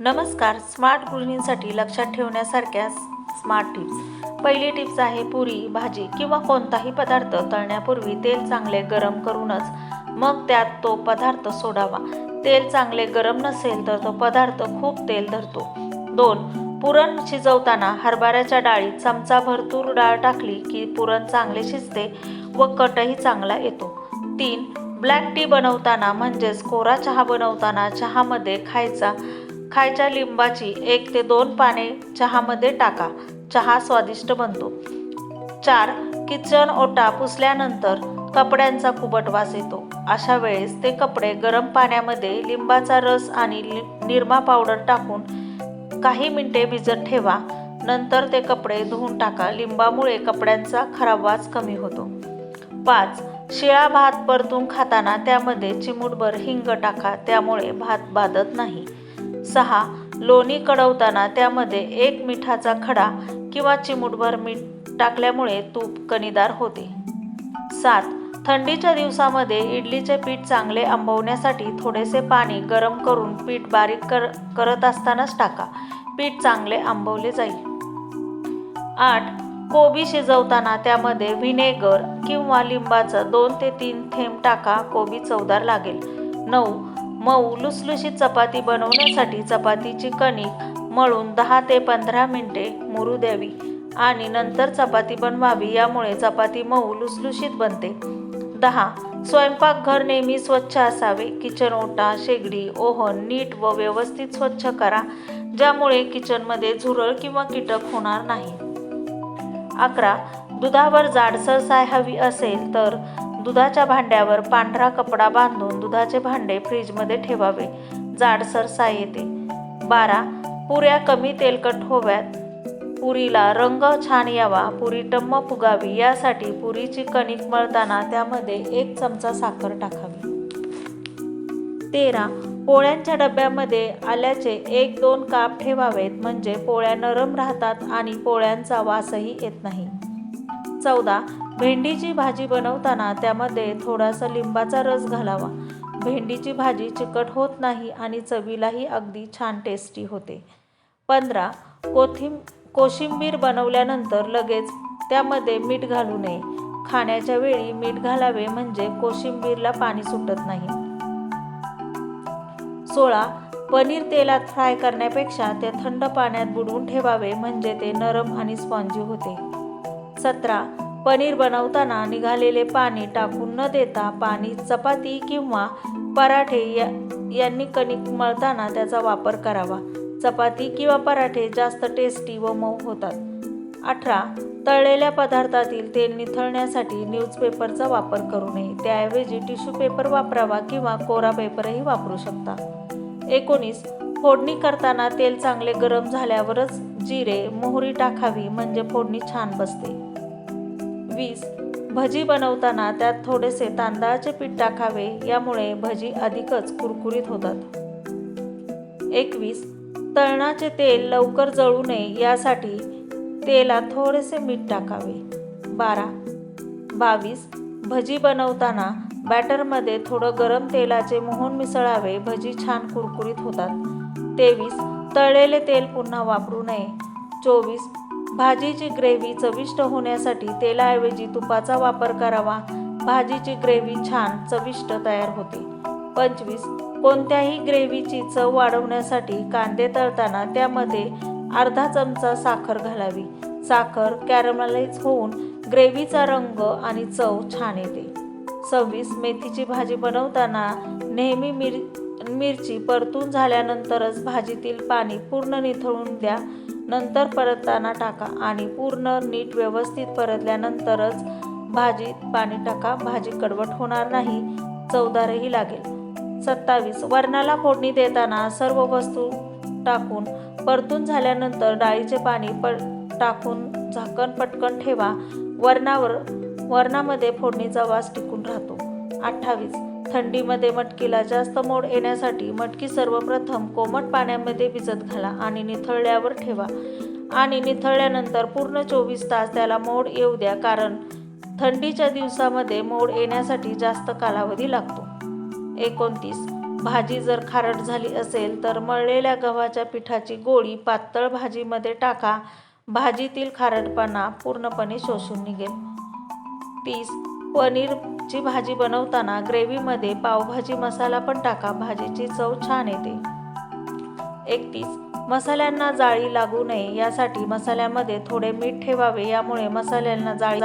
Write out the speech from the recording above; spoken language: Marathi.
नमस्कार स्मार्ट गृहिणींसाठी लक्षात ठेवण्यासारख्या स्मार्ट टिप्स पहिली टिप्स आहे पुरी भाजी किंवा कोणताही पदार्थ तळण्यापूर्वी तेल चांगले गरम करूनच मग त्यात तो पदार्थ सोडावा. तेल चांगले गरम नसेल तर तो पदार्थ खूप तेल धरतो. दोन पुरण शिजवताना हरभऱ्याच्या डाळीत चमचा भरतूर डाळ टाकली की पुरण चांगले शिजते व कटही चांगला येतो. तीन ब्लॅक टी बनवताना म्हणजेच कोरा चहा बनवताना चहामध्ये खायचा खायच्या लिंबाची एक ते दोन पाने चहामध्ये टाका. चहा स्वादिष्ट बनतो. चार किचन ओटा पुसल्यानंतर कपड्यांचा कुबट वास येतो. अशा वेळेस ते कपडे गरम पाण्यामध्ये लिंबाचा रस आणि लि निरमा पावडर टाकून काही मिनिटे भिजत ठेवा. नंतर ते कपडे धुवून टाका. लिंबामुळे कपड्यांचा खराब वास कमी होतो. पाच शिळा भात परतून खाताना त्यामध्ये चिमूटभर हिंग टाका. त्यामुळे भात बाधत नाही. सहा लोणी कडवताना त्यामध्ये एक मिठाचा खडा किंवा चिमूटभर मीठ टाकल्यामुळे तूप कणीदार होते. सात थंडीच्या दिवसामध्ये इडलीचे पीठ चांगले आंबवण्यासाठी थोडेसे पाणी गरम करून पीठ बारीक कर करत असतानाच टाका. पीठ चांगले आंबवले जाईल. आठ कोबी शिजवताना त्यामध्ये व्हिनेगर किंवा लिंबाचं दोन ते तीन थेंब टाका. कोबी चवदार लागेल. नऊ मऊ लुसलुशीत चपाती बनवण्यासाठी चपातीची कणिक मळून दहा ते पंधरा मिनिटे मुरू द्यावी आणि नंतर चपाती बनवावी यामुळे चपाती मऊ लुसलुशीत बनते. दहा. स्वयंपाकघर नेहमी स्वच्छ असावे. किचन ओटा शेगडी ओहन नीट व व्यवस्थित स्वच्छ करा ज्यामुळे किचनमध्ये झुरळ किंवा कीटक होणार नाही. अकरा. दुधावर जाडसर साय हवी असेल तर दुधाच्या भांड्यावर पांढरा कपडा बांधून दुधाचे भांडे फ्रीजमध्ये ठेवावे. जाडसर साय येते. बारा. पुऱ्या कमी तेलकट होव्यात. पुरीला रंग छान यावा. पुरी टम्म फुगावी. यासाठी पुरीची कणिक मळताना त्यामध्ये एक चमचा साखर टाकावी. तेरा. पोळ्यांच्या डब्यामध्ये आल्याचे एक दोन काप ठेवावेत. म्हणजे पोळ्या नरम राहतात आणि पोळ्यांचा वासही येत नाही. चौदा. भेंडीची भाजी बनवताना त्यामध्ये थोडासा लिंबाचा रस घालावा. भेंडीची भाजी चिकट होत नाही आणि चवीलाही अगदी छान टेस्टी होते. पंधरा कोथिं कोशिंबीर बनवल्यानंतर लगेच त्यामध्ये मीठ घालू नये. खाण्याच्या वेळी मीठ घालावे म्हणजे कोशिंबीरला पाणी सुटत नाही. सोळा पनीर तेलात फ्राय करण्यापेक्षा ते थंड पाण्यात बुडवून ठेवावे म्हणजे ते नरम आणि स्पॉन्जी होते. सतरा पनीर बनवताना निघालेले पाणी टाकून न देता पाणी चपाती किंवा पराठे या यांनी कणिक मळताना त्याचा वापर करावा. चपाती किंवा पराठे जास्त टेस्टी व मऊ होतात. अठरा. तळलेल्या पदार्थातील तेल निथळण्यासाठी न्यूजपेपरचा वापर करू नये. त्याऐवजी टिश्यू पेपर वापरावा किंवा कोरा पेपरही वापरू शकता. एकोणीस. फोडणी करताना तेल चांगले गरम झाल्यावरच जिरे मोहरी टाकावी म्हणजे फोडणी छान बसते. वीस. भजी बनवताना त्यात थोडेसे तांदळाचे पीठ टाकावे यामुळे भजी अधिकच कुरकुरीत होतात. एकवीस. तळणाचे तेल लवकर जळू नये यासाठी तेलात थोडेसे मीठ टाकावे. बारा. बावीस. भजी बनवताना बॅटरमध्ये थोडं गरम तेलाचे मोहन मिसळावे भजी छान कुरकुरीत होतात. तेवीस. तळलेले तेल पुन्हा वापरू नये. चोवीस. भाजीची ग्रेव्ही चविष्ट होण्यासाठी तेलाऐवजी तुपाचा वापर करावा. भाजीची ग्रेव्ही छान चविष्ट तयार होते. पंचवीस. कोणत्याही ग्रेव्हीची चव वाढवण्यासाठी कांदे तळताना त्यामध्ये अर्धा चमचा साखर घालावी. साखर कॅरमलाइज होऊन ग्रेव्हीचा रंग आणि चव छान येते. सव्वीस. मेथीची भाजी बनवताना नेहमी मिर मिरची परतून झाल्यानंतरच भाजीतील पाणी पूर्ण निथळून द्या. नंतर परतताना टाका आणि पूर्ण नीट व्यवस्थित परतल्यानंतरच भाजीत पाणी टाका. भाजी कडवट होणार नाही चवदारही लागेल. सत्तावीस. वरणाला फोडणी देताना सर्व वस्तू टाकून परतून झाल्यानंतर डाळीचे पाणी प टाकून झाकण पटकन ठेवा. वरणावर वरणामध्ये फोडणीचा वास टिकून राहतो. अठ्ठावीस. थंडीमध्ये मटकीला जास्त मोड येण्यासाठी मटकी सर्वप्रथम कोमट पाण्यामध्ये भिजत घाला आणि निथळल्यावर ठेवा. आणि निथळल्यानंतर पूर्ण चोवीस तास त्याला मोड येऊ द्या कारण थंडीच्या दिवसामध्ये मोड येण्यासाठी जास्त कालावधी लागतो. एकोणतीस. भाजी जर खारट झाली असेल तर मळलेल्या गव्हाच्या पिठाची गोळी पातळ भाजीमध्ये टाका. भाजीतील खारटपणा पूर्णपणे शोषून निघेल. तीस. पनीरची भाजी बनवताना ग्रेव्हीमध्ये पावभाजी मसाला पण टाका भाजीची चव छान येते. एकतीस मसाल्यांना जाळी लागू नये यासाठी मसाल्यामध्ये थोडे मीठ ठेवावे यामुळे मसाल्यांना जाळी